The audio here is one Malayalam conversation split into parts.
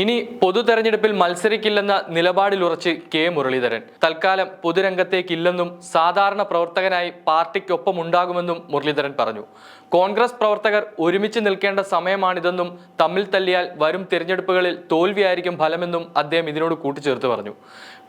ഇനി പൊതു തെരഞ്ഞെടുപ്പിൽ മത്സരിക്കില്ലെന്ന നിലപാടിലുറച്ച് കെ മുരളീധരൻ. തൽക്കാലം പൊതുരംഗത്തേക്കില്ലെന്നും സാധാരണ പ്രവർത്തകനായി പാർട്ടിക്കൊപ്പം ഉണ്ടാകുമെന്നും മുരളീധരൻ പറഞ്ഞു. കോൺഗ്രസ് പ്രവർത്തകർ ഒരുമിച്ച് നിൽക്കേണ്ട സമയമാണിതെന്നും തമ്മിൽ തല്ലിയാൽ വരും തിരഞ്ഞെടുപ്പുകളിൽ തോൽവിയായിരിക്കും ഫലമെന്നും അദ്ദേഹം ഇതിനോട് കൂട്ടിച്ചേർത്ത് പറഞ്ഞു.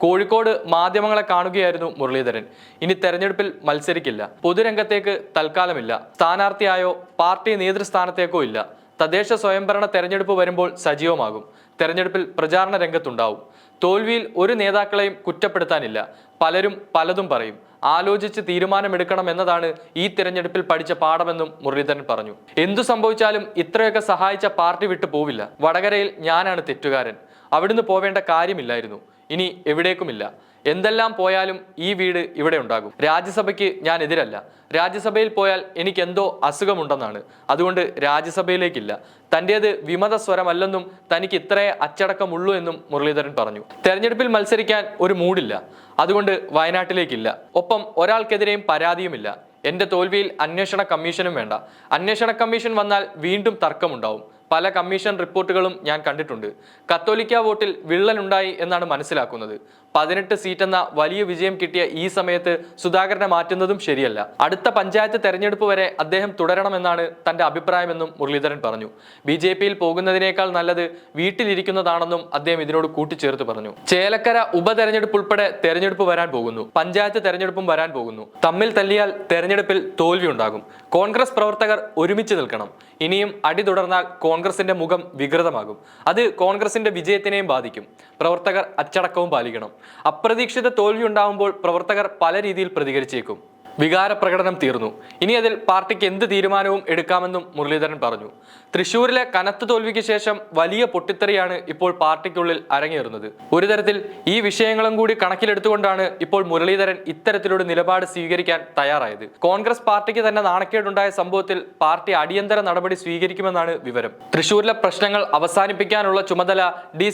കോഴിക്കോട് മാധ്യമങ്ങളെ കാണുകയായിരുന്നു മുരളീധരൻ. ഇനി തെരഞ്ഞെടുപ്പിൽ മത്സരിക്കില്ല. പൊതുരംഗത്തേക്ക് തൽക്കാലമില്ല. സ്ഥാനാർത്ഥിയായോ പാർട്ടി നേതൃസ്ഥാനത്തേക്കോ ഇല്ല. തദ്ദേശ സ്വയംഭരണ തെരഞ്ഞെടുപ്പ് വരുമ്പോൾ സജീവമാകും. തെരഞ്ഞെടുപ്പിൽ പ്രചാരണ രംഗത്തുണ്ടാവും. തോൽവിയിൽ ഒരു നേതാക്കളെയും കുറ്റപ്പെടുത്താനില്ല. പലരും പലതും പറയും. ആലോചിച്ച് തീരുമാനമെടുക്കണം എന്നതാണ് ഈ തിരഞ്ഞെടുപ്പിൽ പഠിച്ച പാഠമെന്നും മുരളീധരൻ പറഞ്ഞു. എന്തു സംഭവിച്ചാലും ഇത്രയൊക്കെ സഹായിച്ച പാർട്ടി വിട്ടു പോവില്ല. വടകരയിൽ ഞാനാണ് തെറ്റുകാരൻ. അവിടുന്ന് പോവേണ്ട കാര്യമില്ലായിരുന്നു. ഇനി എവിടേക്കുമില്ല. എന്തെല്ലാം പോയാലും ഈ വീട് ഇവിടെ ഉണ്ടാകും. രാജ്യസഭയ്ക്ക് ഞാൻ എതിരല്ല. രാജ്യസഭയിൽ പോയാൽ എനിക്ക് എന്തോ അസുഖമുണ്ടെന്നാണ്. അതുകൊണ്ട് രാജ്യസഭയിലേക്കില്ല. തന്റേത് വിമത സ്വരമല്ലെന്നും തനിക്ക് ഇത്രേ അച്ചടക്കമുള്ളൂ എന്നും മുരളീധരൻ പറഞ്ഞു. തെരഞ്ഞെടുപ്പിൽ മത്സരിക്കാൻ ഒരു മൂടില്ല. അതുകൊണ്ട് വയനാട്ടിലേക്കില്ല. ഒപ്പം ഒരാൾക്കെതിരെയും പരാതിയുമില്ല. എന്റെ തോൽവിയിൽ അന്വേഷണ കമ്മീഷനും വേണ്ട. അന്വേഷണ കമ്മീഷൻ വന്നാൽ വീണ്ടും തർക്കമുണ്ടാവും. പല കമ്മീഷൻ റിപ്പോർട്ടുകളും ഞാൻ കണ്ടിട്ടുണ്ട്. കത്തോലിക്ക വോട്ടിൽ വിള്ളലുണ്ടായി എന്നാണ് മനസ്സിലാക്കുന്നത്. പതിനെട്ട് സീറ്റ് എന്ന വലിയ വിജയം കിട്ടിയ ഈ സമയത്ത് സുധാകരനെ മാറ്റുന്നതും ശരിയല്ല. അടുത്ത പഞ്ചായത്ത് തെരഞ്ഞെടുപ്പ് വരെ അദ്ദേഹം തുടരണമെന്നാണ് തന്റെ അഭിപ്രായമെന്നും മുരളീധരൻ പറഞ്ഞു. ബി ജെ പിയിൽ പോകുന്നതിനേക്കാൾ നല്ലത് വീട്ടിലിരിക്കുന്നതാണെന്നും അദ്ദേഹം ഇതിനോട് കൂട്ടിച്ചേർത്ത് പറഞ്ഞു. ചേലക്കര ഉപതെരഞ്ഞെടുപ്പ് ഉൾപ്പെടെ തെരഞ്ഞെടുപ്പ് വരാൻ പോകുന്നു. പഞ്ചായത്ത് തെരഞ്ഞെടുപ്പും വരാൻ പോകുന്നു. തമ്മിൽ തല്ലിയാൽ തെരഞ്ഞെടുപ്പിൽ തോൽവി ഉണ്ടാകും കോൺഗ്രസ് പ്രവർത്തകർ ഒരുമിച്ച് നിൽക്കണം. ഇനിയും അടി തുടർന്നാൽ കോൺഗ്രസിന്റെ മുഖം വികൃതമാകും. അത് കോൺഗ്രസിന്റെ വിജയത്തിനെയും ബാധിക്കും. പ്രവർത്തകർ അച്ചടക്കവും പാലിക്കണം. അപ്രതീക്ഷിത തോൽവി ഉണ്ടാകുമ്പോൾ പ്രവർത്തകർ പല രീതിയിൽ പ്രതികരിച്ചേക്കും. വികാര പ്രകടനം തീർന്നു. ഇനി അതിൽ പാർട്ടിക്ക് എന്ത് തീരുമാനവും എടുക്കാമെന്നും മുരളീധരൻ പറഞ്ഞു. തൃശൂരിലെ കനത്ത തോൽവിക്ക് ശേഷം വലിയ പൊട്ടിത്തെറിയാണ് ഇപ്പോൾ പാർട്ടിക്കുള്ളിൽ അരങ്ങേറുന്നത്. ഒരു തരത്തിൽ ഈ വിഷയങ്ങളും കൂടി കണക്കിലെടുത്തുകൊണ്ടാണ് ഇപ്പോൾ മുരളീധരൻ ഇത്തരത്തിലൊരു നിലപാട് സ്വീകരിക്കാൻ തയ്യാറായത്. കോൺഗ്രസ് പാർട്ടിക്ക് തന്നെ നാണക്കേടുണ്ടായ സംഭവത്തിൽ പാർട്ടി അടിയന്തര നടപടി സ്വീകരിക്കുമെന്നാണ് വിവരം. തൃശൂരിലെ പ്രശ്നങ്ങൾ അവസാനിപ്പിക്കാനുള്ള ചുമതല ഡി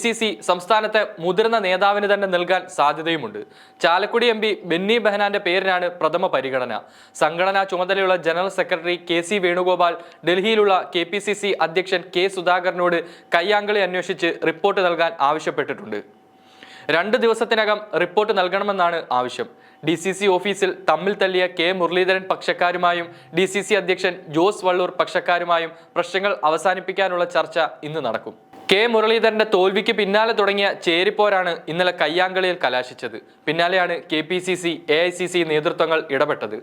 സംസ്ഥാനത്തെ മുതിർന്ന നേതാവിന് തന്നെ നൽകാൻ സാധ്യതയുമുണ്ട്. ചാലക്കുടി എം ബെന്നി ബെഹനാന്റെ പേരിനാണ് പ്രഥമ പരിഗണന സംഘടനാ ചുമതലയുള്ള general secretary K C Venugopal ഡൽഹിയിലുള്ള K P C C അധ്യക്ഷൻ കെ സുധാകരനോട് കയ്യാങ്കളി അന്വേഷിച്ച് റിപ്പോർട്ട് നൽകാൻ ആവശ്യപ്പെട്ടിട്ടുണ്ട്. രണ്ട് ദിവസത്തിനകം റിപ്പോർട്ട് നൽകണമെന്നാണ് ആവശ്യം. ഡി സി സി ഓഫീസിൽ തമ്മിൽ തല്ലിയ കെ മുരളീധരൻ പക്ഷക്കാരുമായും ഡി സി സി അധ്യക്ഷൻ ജോസ് വള്ളൂർ പക്ഷക്കാരുമായും പ്രശ്നങ്ങൾ അവസാനിപ്പിക്കാനുള്ള ചർച്ച ഇന്ന് നടക്കും. കെ മുരളീധരന്റെ തോൽവിക്ക് പിന്നാലെ തുടങ്ങിയ ചേരിപ്പോരാണ് ഇന്നലെ കയ്യാങ്കളിയിൽ കലാശിച്ചത്. പിന്നാലെയാണ് K P C C A I C C നേതൃത്വങ്ങൾ ഇടപെട്ടത്.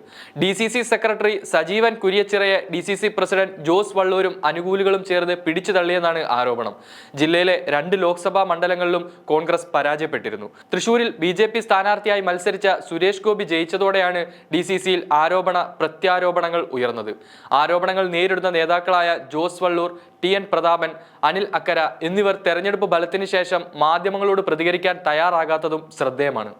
D C C secretary Sajeevan കുര്യച്ചിറയെ D C C president Jose വള്ളൂരും അനുകൂലികളും ചേർന്ന് പിടിച്ചു തള്ളിയെന്നാണ് ആരോപണം. ജില്ലയിലെ രണ്ട് ലോക്സഭാ മണ്ഡലങ്ങളിലും കോൺഗ്രസ് പരാജയപ്പെട്ടിരുന്നു. തൃശൂരിൽ ബി ജെ പി സ്ഥാനാർത്ഥിയായി മത്സരിച്ച സുരേഷ് ഗോപി ജയിച്ചതോടെയാണ് ഡി സി സിയിൽ ആരോപണ പ്രത്യാരോപണങ്ങൾ ഉയർന്നത്. ആരോപണങ്ങൾ നേരിടുന്ന നേതാക്കളായ ജോസ് വള്ളൂർ ടി എൻ പ്രതാപൻ അനിൽ അക്കര എന്നിവർ തെരഞ്ഞെടുപ്പ് ഫലത്തിന് ശേഷം മാധ്യമങ്ങളോട് പ്രതികരിക്കാൻ തയ്യാറാകാത്തതും ശ്രദ്ധേയമാണ്.